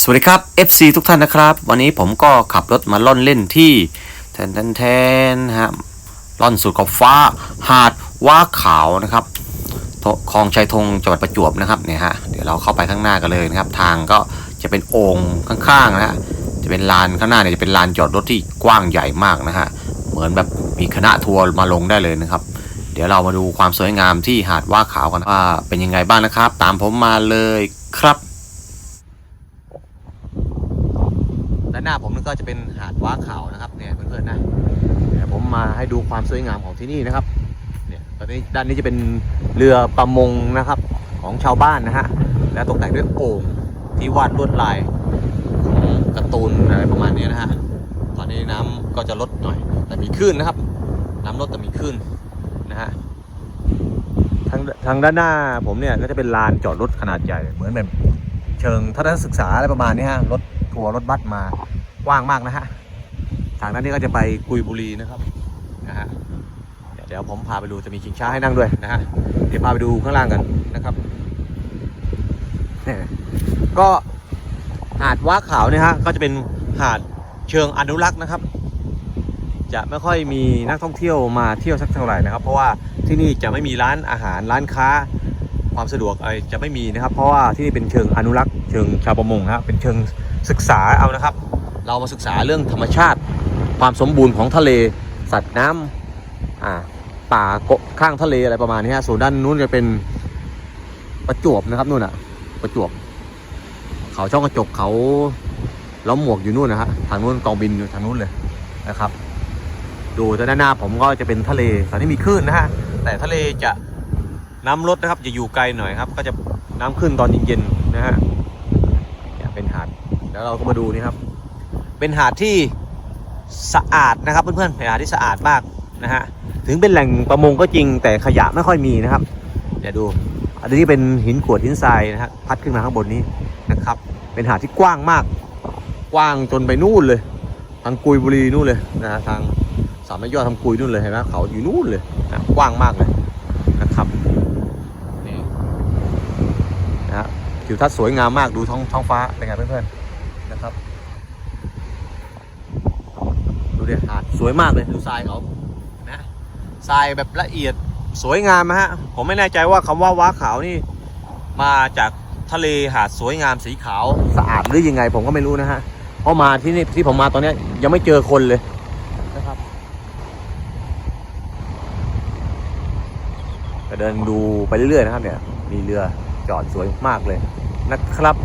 สวัสดีครับ FC ทุกท่านนะครับ วันนี้ผมก็ขับรถมาล่อนเล่นที่แทนแทนแทนฮะล่อนสุดขอบฟ้า หาดว้าขาวนะครับคลองชัยธงจังหวัดประจวบนะครับเนี่ยฮะเดี๋ยวเราเข้าไปข้างหน้ากันเลยนะครับ ทางก็จะเป็นโอ่งข้างๆนะฮะจะเป็นลานข้างหน้าเนี่ยจะเป็นลานจอดรถที่กว้างใหญ่มากนะฮะเหมือนแบบมีคณะทัวร์มาลงได้เลยนะครับ เดี๋ยวเรามาดูความสวยงามที่หาดว้าขาวกันว่าเป็นยังไงบ้างนะครับ ตามผมมาเลยครับ ด้านหน้าผมนั่นก็จะเป็นหาดว้าขาวนะครับเนี่ยเพื่อนๆนะเดี๋ยวผมมาให้ดูความสวยงามของที่นี่นะครับเนี่ยตอนนี้ด้านนี้จะเป็นเรือประมงนะครับของชาวบ้านนะฮะและตกแต่งด้วยโอ่งที่วาดลวดลายของการ์ตูนอะไรประมาณนี้นะฮะตอนนี้น้ำก็จะลดหน่อย แต่มีคลื่นนะครับ น้ำลดแต่มีคลื่นนะฮะทางทางด้านหน้าผมเนี่ยก็จะเป็นลานจอดรถขนาดใหญ่เหมือนแบบเชิงทัศนศึกษาอะไรประมาณนี้ฮะรถ ทัวร์รถบัสมากว้างมากนะฮะทางด้านนี้ก็จะไปกุยบุรีนะครับนะฮะเดี๋ยวผมพาไปดูจะมีชิงช้าให้นั่งด้วยนะฮะเดี๋ยวพาไปดูข้างล่างกันนะครับเนี่ยก็หาดว้าขาวเนี่ยฮะก็จะเป็นหาดเชิงอนุรักษ์นะครับ จะไม่ค่อยมีนักท่องเที่ยวมาเที่ยวสักเท่าไหร่นะครับ เพราะว่าที่นี่จะไม่มีร้านอาหารร้านค้า ความสะดวกอะไรจะไม่มีนะครับ เพราะว่าที่นี่เป็นเชิงอนุรักษ์เชิงชาวประมงนะครับเป็นเชิงศึกษาเอานะครับ เรามาศึกษาเรื่องธรรมชาติ ความสมบูรณ์ของทะเล สัตว์น้ำอ่าป่าโกะข้างทะเลอะไรประมาณนี้ฮะส่วนด้านนู้นจะเป็นประจวบนะครับนู่นอะประจวบ เขาช่องกระจกเขาล้อมหมวกอยู่นู่นนะฮะทางนู้นกองบินอยู่ทางนู้นเลยนะครับ ดูด้านหน้าผมก็จะเป็นทะเลตอนนี้มีคลื่นนะฮะแต่ทะเลจะ น้ำลดนะครับจะอยู่ไกลหน่อยครับ ก็จะน้ำขึ้นตอนเย็นๆนะฮะเนี่ยเป็นหาดแล้วเราก็มาดูนี่ครับ เป็นหาดที่สะอาดนะครับเพื่อนๆเป็นหาดที่สะอาดมากนะฮะถึงเป็นแหล่งประมงก็จริงแต่ขยะไม่ค่อยมีนะครับเดี๋ยวดู อันนี้เป็นหินกรวดหินทรายนะฮะพัดขึ้นมาข้างบนนี้นะครับ เป็นหาดที่กว้างมาก กว้างจนไปนู่นเลย ทางกุยบุรีนู่นเลยนะฮะทางสามแยอดทางกุยนู่นเลยเห็นไหมเขาอยู่นู่นเลยนะกว้างมากเลยนะครับ นี่นะฮะ ทิวทัศน์สวยงามมากดูท้องท้องฟ้าเป็นไงเพื่อนๆนะครับ ดูดิหาดสวยมากเลยดูทรายเขานะทรายแบบละเอียดสวยงามนะฮะผมไม่แน่ใจว่าคำว่าว้าขาวนี่ มาจากทะเลหาดสวยงามสีขาวสะอาดหรือยังไง ผมก็ไม่รู้นะฮะเพราะมาที่นี่ที่ผมมาตอนนี้ยยังไม่เจอคนเลยนะครับก็เดินดูไปเรื่อยๆนะครับเนี่ยมีเรือ จอดสวยมากเลยนะครับ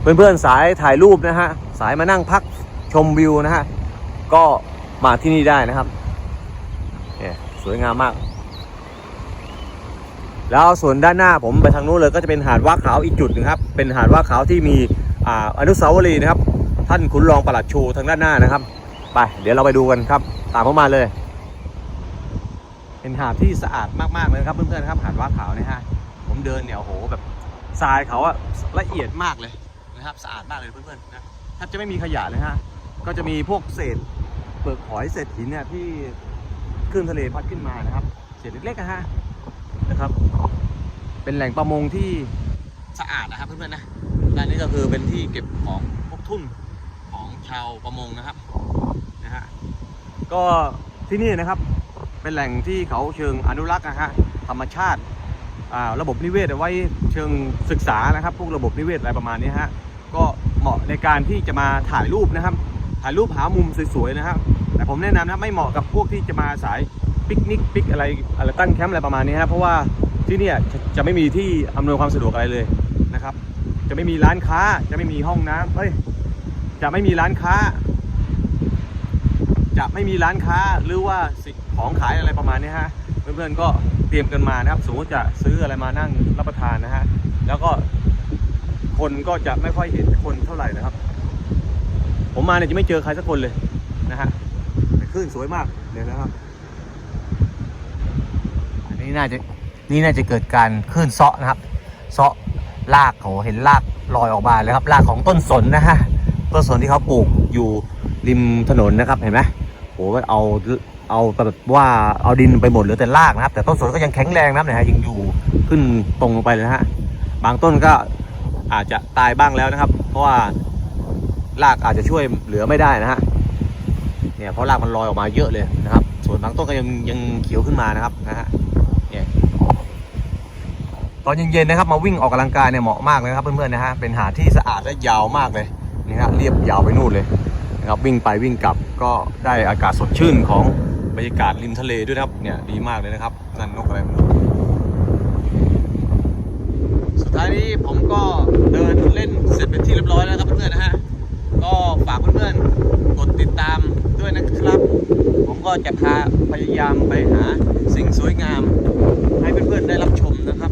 เพื่อนๆสายถ่ายรูปนะฮะสายมานั่งพักชมวิวนะฮะก็มาที่นี่ได้นะครับเนี่ยสวยงามมาก แล้วส่วนด้านหน้าผมไปทางนู้นเลยก็จะเป็นหาดว่าขาวอีกจุดหนึงครับ เป็นหาดว่าขาวที่มีออนุสาวรีย์นะครับ ท่านขุนรองประหลัดชูทางด้านหน้านะครับ ไป เดี๋ยวเราไปดูกันครับ ตามผมมาเลยเป็นหาดที่สะอาดมากๆเลยครับเพื่อนๆครับหาดว่าขาวนี่ยฮะ ผมเดินเนี่ยโอ้โหแบบทรายเขาอะละเอียดมากเลยนะครับสะอาดมากเลยเพื่อนๆนะแทบจะไม่มีขยะเลยฮะก็จะมีพวกเศษเปลือกหอยเศษหินเนี่ยที่คลื่นทะเลพัดขึ้นมานะครับ เศษเล็กๆนะฮะนะครับ เป็นแหล่งประมงที่สะอาดนะครับเพื่อนๆนะด้านนี้ก็คือเป็นที่เก็บของพวกทุ่นของชาวประมงนะครับนะฮะก็ที่นี่นะครับเป็นแหล่งที่เขาเชิงอนุรักษ์นะฮะธรรมชาติ ระบบนิเวศไว้เชิงศึกษานะครับพวกระบบนิเวศอะไรประมาณนี้ฮะก็เหมาะในการที่จะมาถ่ายรูปนะครับ ถ่ายรูปหามุมสวยๆนะครับ แต่ผมแนะนำนะไม่เหมาะกับพวกที่จะมาสายปิกนิกปิกอะไรอะไรตั้งแคมป์อะไรประมาณนี้ครับเพราะว่าที่นี่จะจะไม่มีที่อำนวยความสะดวกอะไรเลยนะครับ จะไม่มีร้านค้าจะไม่มีห้องน้ำเอ้ยจะไม่มีร้านค้า จะไม่มีร้านค้าหรือว่าสิ่งของขายอะไรประมาณนี้ฮะเพื่อนๆก็ ตรียมกันมานะครับสมมติจะซื้ออะไรมานั่งรับประทานนะฮะแล้วก็คนก็จะไม่ค่อยเห็นคนเท่าไหร่นะครับ ผมมาเนี่ยจะไม่เจอใครสักคนเลยนะฮะแต่คลื่นสวยมากเลยนะครับ อันนี้น่าจะนี่น่าจะเกิดการคลื่นเซาะนะครับเซาะรากเขาเห็นรากลอยออกมาเลยครับรากของต้นสนนะฮะต้นสนที่เขาปลูกอยู่ริมถนนนะครับเห็นไหมโหก็เอา เอาแบบว่าเอาดินไปหมดเหลือแต่รากนะครับ แต่ต้นสนก็ยังแข็งแรงนะครับนี่ยฮะยังอยู่ขึ้นตรงลงไปเลยนะฮะบางต้นก็อาจจะตายบ้างแล้วนะครับ เพราะว่ารากอาจจะช่วยเหลือไม่ได้นะฮะเนี่ยเพราะรากมันลอยออกมาเยอะเลยนะครับ ส่วนบางต้นก็ยังยังเขียวขึ้นมานะครับนะฮะเนี่ยตอนเย็นๆนะครับมาวิ่งออกกำลังกายเนี่ยเหมาะมากเลยครับเพื่อนๆนะฮะเป็นหาดที่สะอาดและยาวมากเลยนี่ฮะเรียบยาวไปนู่นเลยนะครับวิ่งไปวิ่งกลับก็ได้อากาศสดชื่นของ บรรยากาศริมทะเลด้วยนะครับ เนี่ยดีมากเลยนะครับ นั่นนกอะไรม่รู้สุดท้ายนี้ผมก็เดินเล่นเสร็จเป็นที่เรียบร้อยแล้วครับเพื่อนๆนะฮะ ก็ฝากเพื่อนๆกดติดตามด้วยนะครับ ผมก็จะพาพยายามไปหาสิ่งสวยงาม ให้เพื่อนๆได้รับชมนะครับ